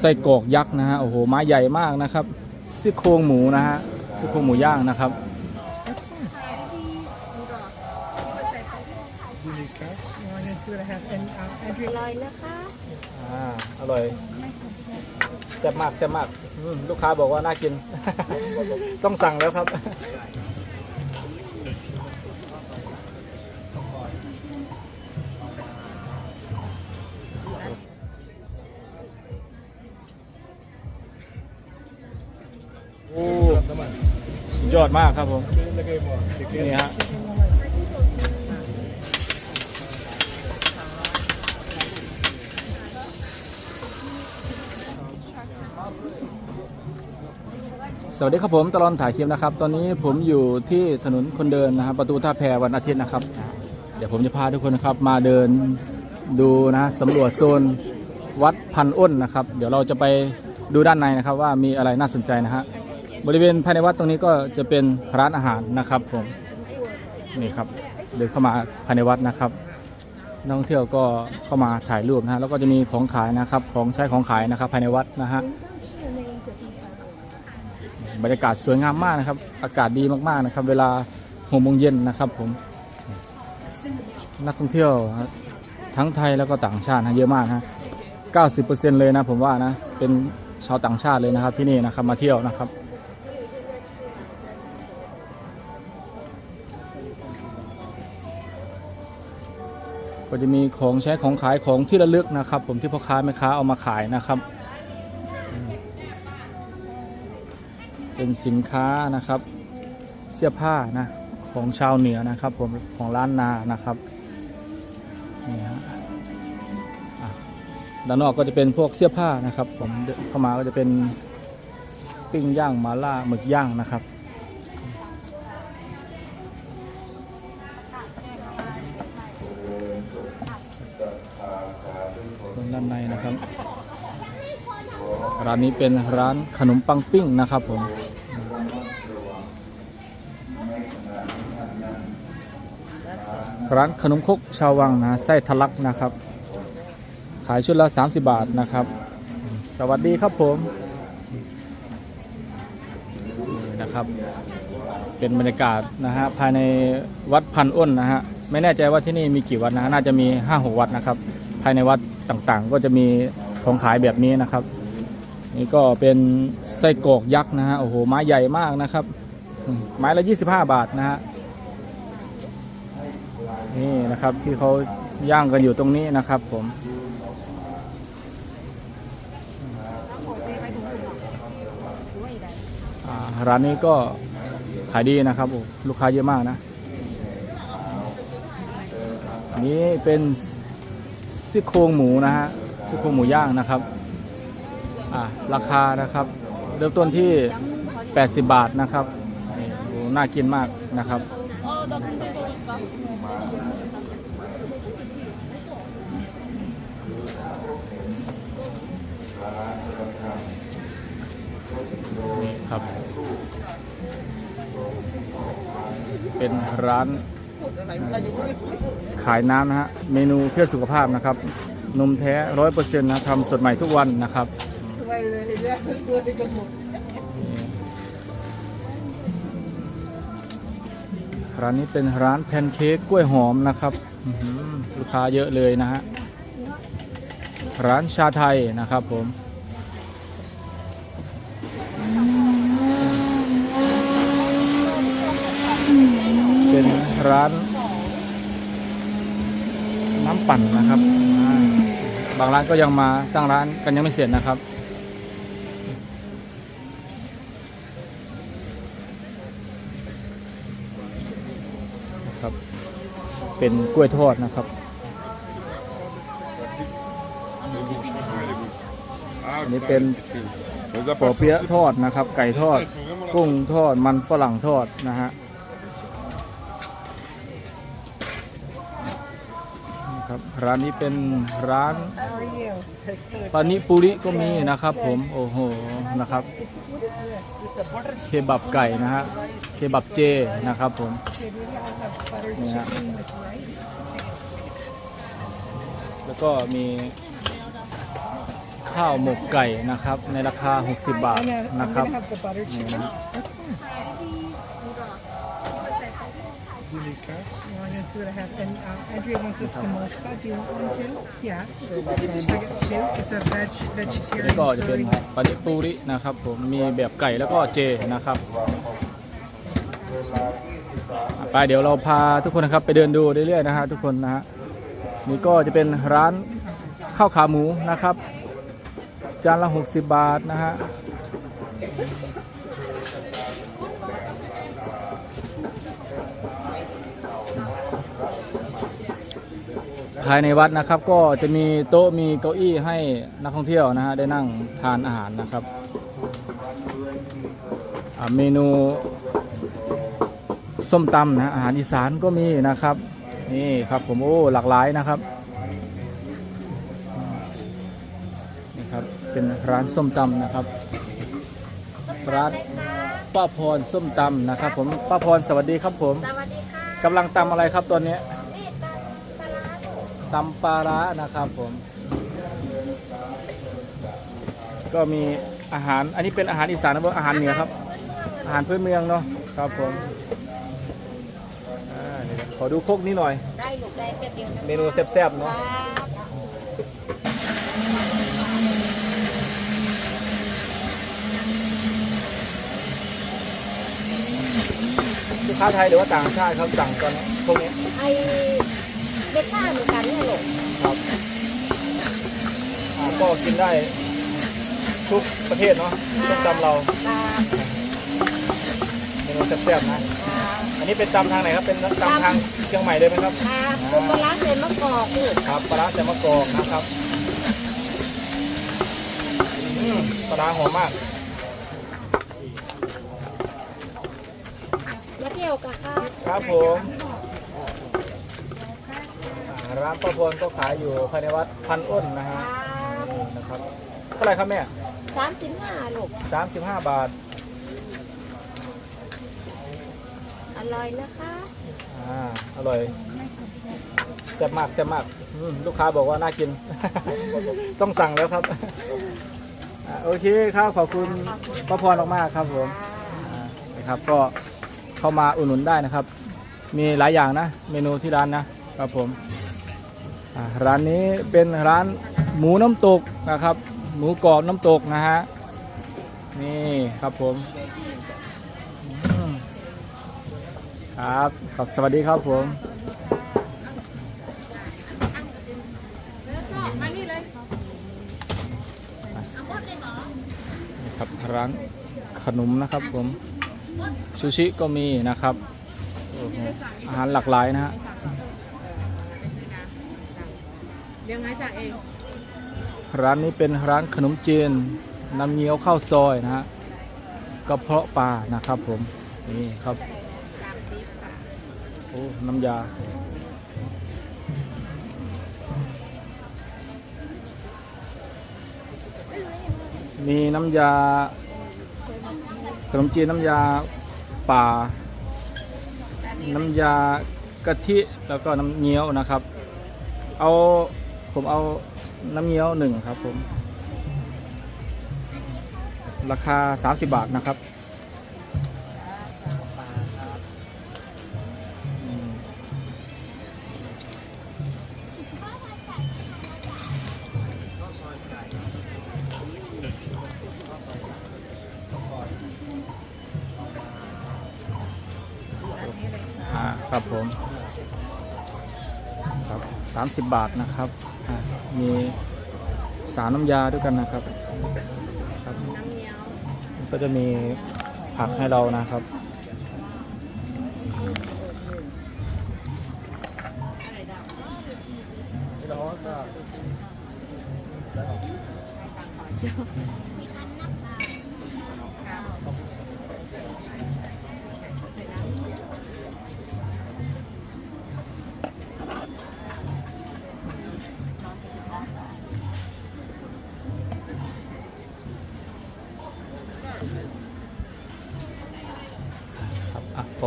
ไส้กรอกยักษ์นะฮะโอ้โหไม้ใหญ่มากนะครับซี่โครงหมูนะฮะซี่โครงหมูย่างนะครับ Unica. You want to see what I have? And uh, Andrea, ลอยนะคะอ่าอร่อยแซ่บมากแซ่บมากอืมลูกค้าบอกว่าน่ากิน ต้องสั่งแล้วครับ สุดยอดมากครับผม นี่ฮะสวัสดีครับผมตลอดถ่ายคลิปนะครับ ตอนนี้ผมอยู่ที่ถนนคนเดินนะครับประตูท่าแพวันอาทิตย์นะครับ เดี๋ยวผมจะพาทุกคนนะครับมาเดินดูนะสำรวจโซนวัดพันอ้นนะครับ เดี๋ยวเราจะไปดูด้านในนะครับว่ามีอะไรน่าสนใจนะฮะ บริเวณภายในวัดตรงนี้ก็จะเป็นร้านอาหารนะครับผมนี่ครับเดินเข้ามาภายในวัดนะครับนักท่องเที่ยวก็เข้ามาถ่ายรูปนะฮะแล้วก็จะมีของขายนะครับของใช้ของขายนะครับภายในวัดนะฮะบรรยากาศสวยงามมากนะครับ อากาศดีมากๆนะครับ เวลาหกโมงเย็นนะครับผมนักท่องเที่ยวทั้งไทยแล้วก็ต่างชาตินะเยอะมากนะ90%เลยนะผมว่านะเป็นชาวต่างชาติเลยนะครับที่นี่นะครับมาเที่ยวนะครับ ก็จะมีของใช้ของขายของที่ระลึกนะครับ ผมที่พ่อค้าแม่ค้าเอามาขายนะครับ เป็นสินค้านะครับเสื้อผ้านะของชาวเหนือนะครับ ผมของร้านนานะครับนี่ฮะด้านนอกก็จะเป็นพวกเสื้อผ้านะครับ ผมเข้ามาก็จะเป็นปิ้งย่างมาล่าหมึกย่างนะครับ ร้านนี้เป็นร้านขนมปังปิ้งนะครับผมร้านขนมคกชาววังนะไส้ทะลักนะครับ ขายชุดละ 30 บาทนะครับ สวัสดีครับผมนะครับ เป็นบรรยากาศนะฮะภายในวัดพันอ้นนะฮะไม่แน่ใจว่าที่นี่มีกี่วัดนะฮะน่าจะมี 5-6 วัดนะครับ ภายในวัดต่างๆ ก็จะมีของขายแบบนี้นะครับ นี่ก็เป็นไส้กรอกยักษ์นะฮะโอ้โหไม้ใหญ่มากนะครับ ไม้ละ 25 บาทนะฮะนี่นะครับที่เขาย่างกันอยู่ตรงนี้นะครับผมร้านนี้ก็ขายดีนะครับโอ้ลูกค้าเยอะมากนะอันนี้เป็นซี่โครงหมูนะฮะซี่โครงหมูย่างนะครับ อ่าราคานะครับ เริ่มต้นที่ 80 บาทนะครับนี่โอ้น่ากินมากนะครับนี่ครับ เป็นร้าน ขายน้ำนะฮะ เมนูเพื่อสุขภาพนะครับ นมแท้ร้อยเปอร์เซ็นต์นะทำสดใหม่ทุกวันนะครับ ร้านนี้เป็นร้านแพนเค้กกล้วยหอมนะครับลูกค้าเยอะเลยนะฮะร้านชาไทยนะครับผมเป็นร้านน้ำปั่นนะครับ บางร้านก็ยังมาตั้งร้านกันยังไม่เสร็จนะครับ เป็นกล้วยทอดนะครับ อันนี้เป็นปอเปี๊ยะทอดนะครับ ไก่ทอด กุ้งทอดมันฝรั่งทอดนะฮะนี่ค รับร้านนี้เป็นร้าน how are you? ปานิปุริก็มีนะครับ ผมโอ้โหนะครับ เคบับไก่นะฮะเคบับเจนะครับผมนี่ฮะแล้วก็มีข้าวหมกไก่นะครับ ในราคา 60 บาท I'm gonna, I'm นะครับ gonna have the butter chicken. That's fine. Julika. Well, I'm gonna see what I have. And uh, Andrea wants a samosa. Do you want one too? Yeah. I get two. It's a veg นี่ vegetarian ก็จะเป็น curry. ปานิปุรินะครับผมมีแบบไก่แล้วก็เจนะครับอะไปเดี๋ยวเราพาทุกคนนะครับไปเดินดูเรื่อยๆนะฮะทุกคนนะฮะนี่ก็จะเป็นร้านข้าวขาหมูนะครับ จานละ 60 บาทนะฮะ ภายในวัดนะครับ ก็จะมีโต๊ะมีเก้าอี้ให้นักท่องเที่ยวนะฮะได้นั่งทานอาหารนะครับอ่าเมนูส้มตำนะฮะอาหารอีสานก็มีนะครับ นี่ครับผมโอ้หลากหลายนะครับนี่ครับเป็นร้านส้มตำนะครับร้านป้าพรส้มตำนะครับ ผมป้าพรสวัสดีครับผมสวัสดีค่ะกำลังตำอะไรครับตอนนี้ ตำปลาร้านะครับผม ก็มีอาหารอันนี้เป็นอาหารอีสานนะครับอาหารเหนือครับ อาหารพื้นเมืองเนาะครับผมอ่าเดี๋ยวขอดูโคกนี้หน่อย ได้ลูกได้แป๊บเดียวนะเมนูแซ่บๆเนาะรับลูกค้าไทยหรือว่าต่างชาติครับสั่งตอนนี้พวกนี้ไอ เบต้าเหมือนกันเนี่ยลูกครับอ่าก็กินได้ทุกประเทศเนาะต้มตำเราครับเมนูแซ่บๆนะอันนี้เป็นตำทางไหนครับ เป็นตำทางเชียงใหม่เลยไหมครับครับปูปลาร้าเส้นมะกอกลูกครับปลาร้าใส่มะกอกนะครับอืมปลาร้าหอมมาก มาเที่ยวกันครับ ครับผมอ่า ร้านป้าพรก็ขายอยู่ภายในวัดพันอ้นนะฮะนี่นะครับเท่าไหร่ครับแม่สามสิบห้าลูก35บาทอร่อยนะคะอ่าอร่อยแซ่บมากแซ่บมากอืมลูกค้าบอกว่าน่ากิน ต้องสั่งแล้วครับอ่าโอเคครับขอบคุณป้าพรมากๆครับผมอ่านะครับก็เข้ามาอุดหนุนได้นะครับ มีหลายอย่างนะ เมนูที่ร้านนะครับผมอ่า ร้านนี้เป็นร้านหมูน้ำตกนะครับ หมูกรอบน้ำตกนะฮะนี่ครับผมครับขอบสวัสดีครับผมครับร้านขนมนะครับผม ซูชิก็มีนะครับอาหารหลากหลายนะฮะ เดี๋ยวไงสั่งเอง ร้านนี้เป็นร้านขนมจีนน้ำเงี้ยวข้าวซอยนะฮะกระเพาะปลานะครับผม นี่ครับ โอ้ น้ำยา มีน้ำยา ขนมจีนน้ำยาป่า น้ำยากะทิแล้วก็น้ำเงี้ยวนะครับ เอา ผมเอาน้ำเงี้ยวหนึ่งครับผม ราคา 30 บาทนะครับอ่าครับผม ครับ 30 บาทนะครับ มีสามน้ำยาด้วยกันนะครับครับ ก็จะมีผักให้เรานะครับ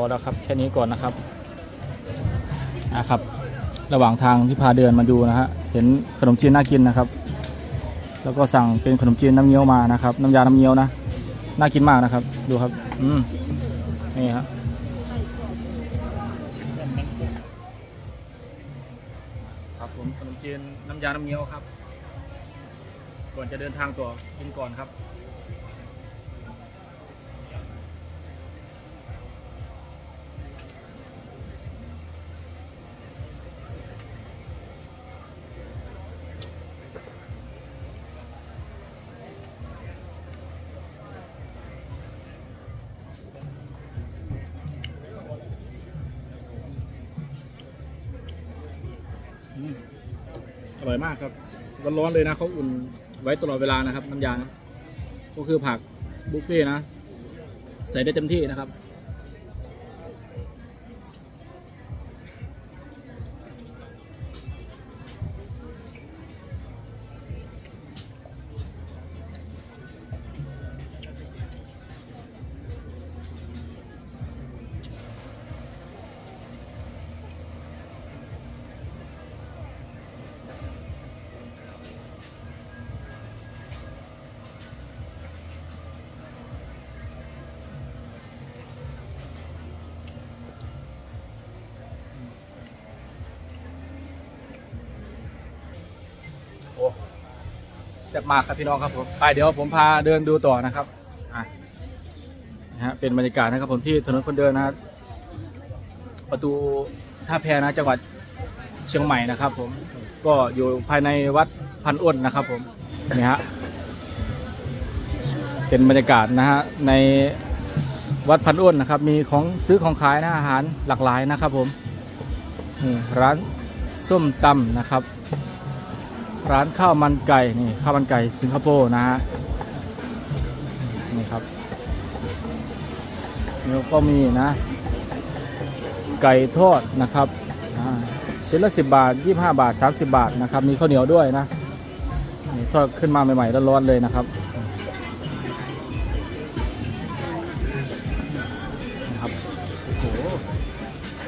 อะพอแล้วครับ แค่นี้ก่อนนะครับอะครับ ระหว่างทางที่พาเดินมาดูนะฮะเห็นขนมจีนน่ากินนะครับ แล้วก็สั่งเป็นขนมจีนน้ำเงี้ยวมานะครับ น้ำยาน้ำเงี้ยวนะน่ากินมากนะครับ ดูครับ อืมนี่ครับครับผมขนมจีนน้ำยาน้ำเงี้ยวครับ ก่อนจะเดินทางต่อกินก่อนครับ อร่อยมากครับร้อนๆเลยนะเขาอุ่นไว้ตลอดเวลานะครับน้ำยานะก็คือผักบุฟเฟ่นะใส่ได้เต็มที่นะครับ แซ่บมากครับพี่น้องครับผมไปเดี๋ยวผมพาเดินดูต่อนะครับอะนะฮะเป็นบรรยากาศนะครับผมที่ถนนคนเดินนะประตูท่าแพนะจังหวัดเชียงใหม่นะครับผมก็อยู่ภายในวัดพันอ้นนะครับผมนี่ฮะเป็นบรรยากาศนะฮะในวัดพันอ้นนะครับ มีของซื้อของขายนะอาหารหลากหลายนะครับผมนี่ร้านส้มตำนะครับ ร้านข้าวมันไก่นี่ข้าวมันไก่สิงคโปร์นะฮะนี่ครับแล้วก็มีนะ ไก่ทอดนะครับชิ้นละ10บาท25บาท30บาทนะครับ มีข้าวเหนียวด้วยนะนี่ทอดขึ้นมาใหม่ๆร้อนๆเลยนะครับนะครับโอ้โห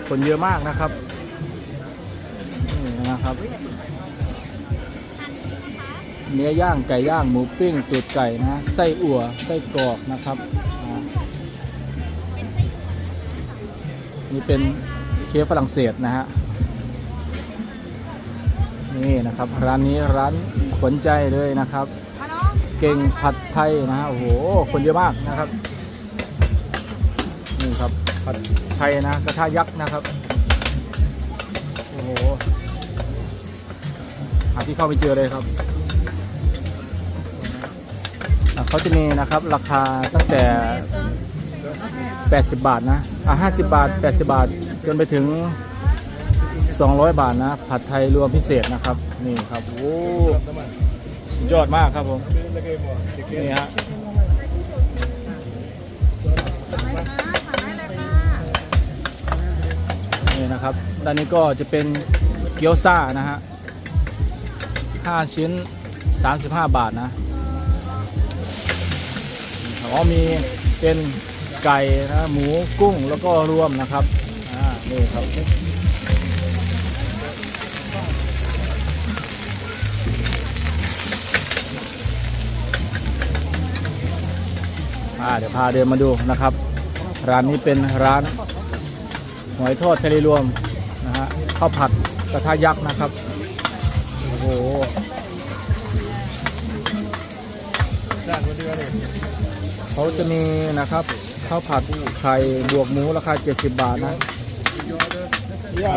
คนเยอะมากนะครับนี่นะครับ เนื้อย่างไก่ย่างหมูปิ้งตูดไก่นะไส้อั่วไส้กรอกนะครับนี่เป็นเค้กฝรั่งเศสนะฮะนี่นะครับร้านนี้ร้านขนใจเลยนะครับ เก่งผัดไทยนะฮะโอ้โหคนเยอะมากนะครับนี่ครับผัดไทยนะกระทะยักษ์นะครับโอ้โหหาที่เข้าไปเจอเลยครับ เขาจะมีนะครับราคาตั้งแต่ 80 บาทนะ อะ50 บาท 80 บาท จนไปถึง 200 บาทนะ ผัดไทยรวมพิเศษนะครับ นี่ครับโอ้ยอดมากครับผม นี่ฮะนี่นะครับด้านนี้ก็จะเป็นเกี๊ยวซ่านะฮะ5ชิ้น 35 บาทนะ อ๋อมีเป็นไก่นะหมูกุ้งแล้วก็รวมนะครับอ่านี่ครับอ่าเดี๋ยวพาเดินมาดูนะครับ ร้านนี้เป็นร้านหอยทอดทะเลรวมนะฮะข้าวผัดกระทะยักษ์นะครับ โอ้โห เขาจะมีนะครับข้าวผัดไข่บวกหมูราคา 70 บาทนะ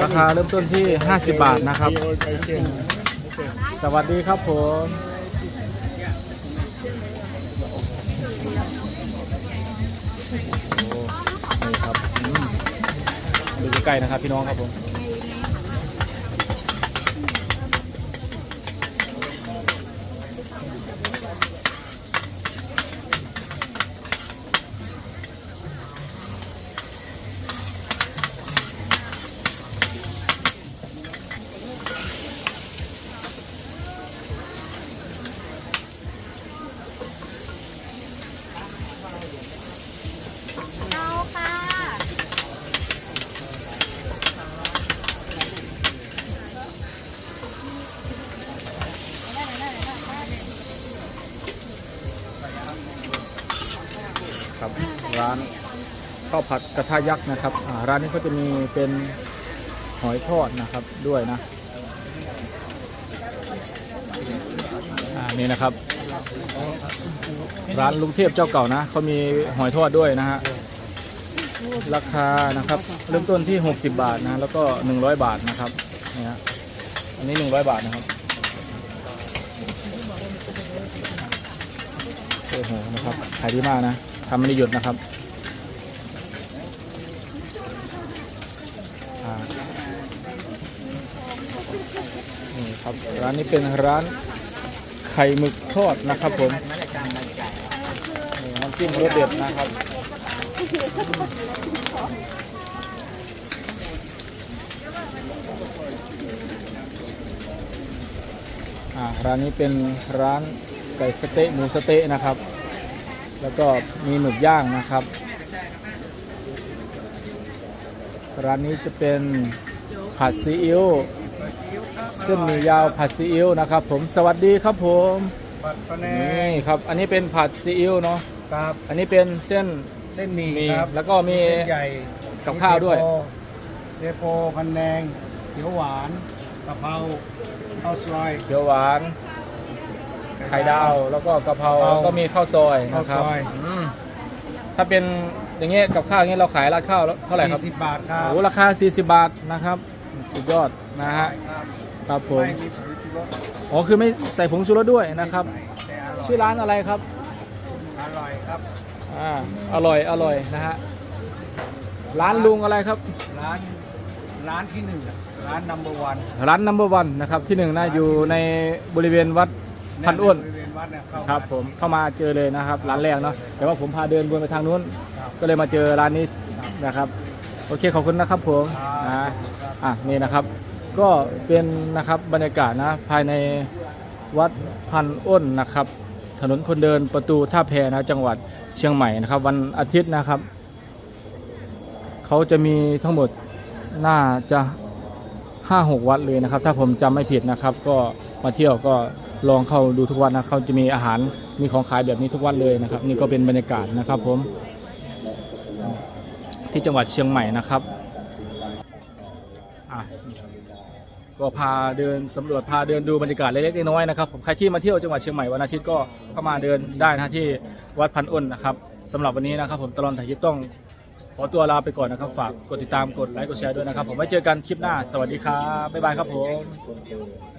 ราคาเริ่มต้นที่ 50 บาทนะครับ สวัสดีครับผมโอ้นี่ครับดูใกล้นะครับพี่น้องครับผม ข้าวผัดกระทะยักษ์นะครับร้านนี้ก็จะมีเป็นหอยทอดนะครับด้วยนะนี่นะครับ ร้านลุงเทพเจ้าเก่านะเขามีหอยทอดด้วยนะฮะราคานะครับ เริ่มต้นที่ 60 บาทนะแล้วก็ 100 บาทนะครับเนี่ยฮะอันนี้ 100 บาทนะครับโอ้โหนะครับขายดีมากนะทำไม่ได้หยุดนะครับอ่านี่ครับร้า นี้เป็นร้านไข่หมึกทอดนะครับผมน้ำจิ้มรสเด็ดนะครับร้านนี้เป็นร้านไก่สเต๊ะหมูสเต๊ะนะครับ แล้วก็มีหมึกย่างนะครับ ร้านนี้จะเป็นผัดซีอิ๊ว เส้นหมี่ยาวผัดซีอิ๊วนะครับ ผมสวัสดีครับผมปัดปะแนนี่งครับ อันนี้เป็นผัดซีอิ๊วเนาะครับ อันนี้เป็นเส้นเส้นหมี่มีครับแล้วก็มี เส้นใหญ่กับข้าวด้วยเดโปพันแนงเขียวหวานกะเพราข้าวซอย เขียวหวาน ไข่ดาวแล้วก็กะเพรากะเพราแล้วก็มีข้าวซอยนะครับข้าวซอยมถ้าเป็นอย่างเงี้ยกับข้าวอย่างเงี้ยเราขายราคาข้าวเท่าไหร่ครับสี่สิบบาทครับโอ้ราคา 40 บาทนะครับ สุดยอดนะฮะ ครับ ครับผมไม่มีผงชูรสอ๋อคือไม่ใส่ผงชูรสด้วยนะครับ แต่อร่อยชื่อร้านอะไรครับอร่อยครับ อ่าอร่อยอร่อยนะฮะร้านลุงอะไรครับ ร้านร้านที่หนึ่งอะร้านนัมเบอร์วันร้านนัมเบอร์วันนะครับที่หนึ่งนะอยู่ในบริเวณวัดพันอ้วน บริเวณวัดเนี่ยเข้าครับผมเข้ามาเจอเลยนะครับร้านแรกเนาะแต่ว่าผมพาเดินวนไปทางนู้น ครับก็เลยมาเจอร้านนี้นะครับ โอเคขอบคุณนะครับผมครันะบอะนี่นะครับ ก็เป็นนะครับบรรยากาศนะภายในวัดพันอ้นนะครับ ถนนคนเดินประตูท่าแพนะจังหวัดเชียงใหม่นะครับ วันอาทิตย์นะครับเขาจะมีทั้งหมดน่าจะห้าหกวัดเลยนะครับ ถ้าผมจำไม่ผิดนะครับ ก็มาเที่ยวก็ลองเข้าดูทุกวันนะเขาจะมีอาหารมีของขายแบบนี้ทุกวันเลยนะครับ นี่ก็เป็นบรรยากาศนะครับผมที่จังหวัดเชียงใหม่นะครับอะ ก็พาเดินสำรวจพาเดินดูบรรยากาศเล็กๆน้อยๆนะครับผมใครที่มาเที่ยวจังหวัดเชียงใหม่วันอาทิตย์ก็เข้ามาเดินได้นะที่วัดพันอ้นนะครับสำหรับวันนี้นะครับ ผมตลอดถ่ายคลิปต้องขอตัวลาไปก่อนนะครับ ฝากกดติดตามกดไลค์กดแชร์ด้วยนะครับ ผมไว้เจอกันคลิปหน้า สวัสดีครับบ๊ายบายครับผม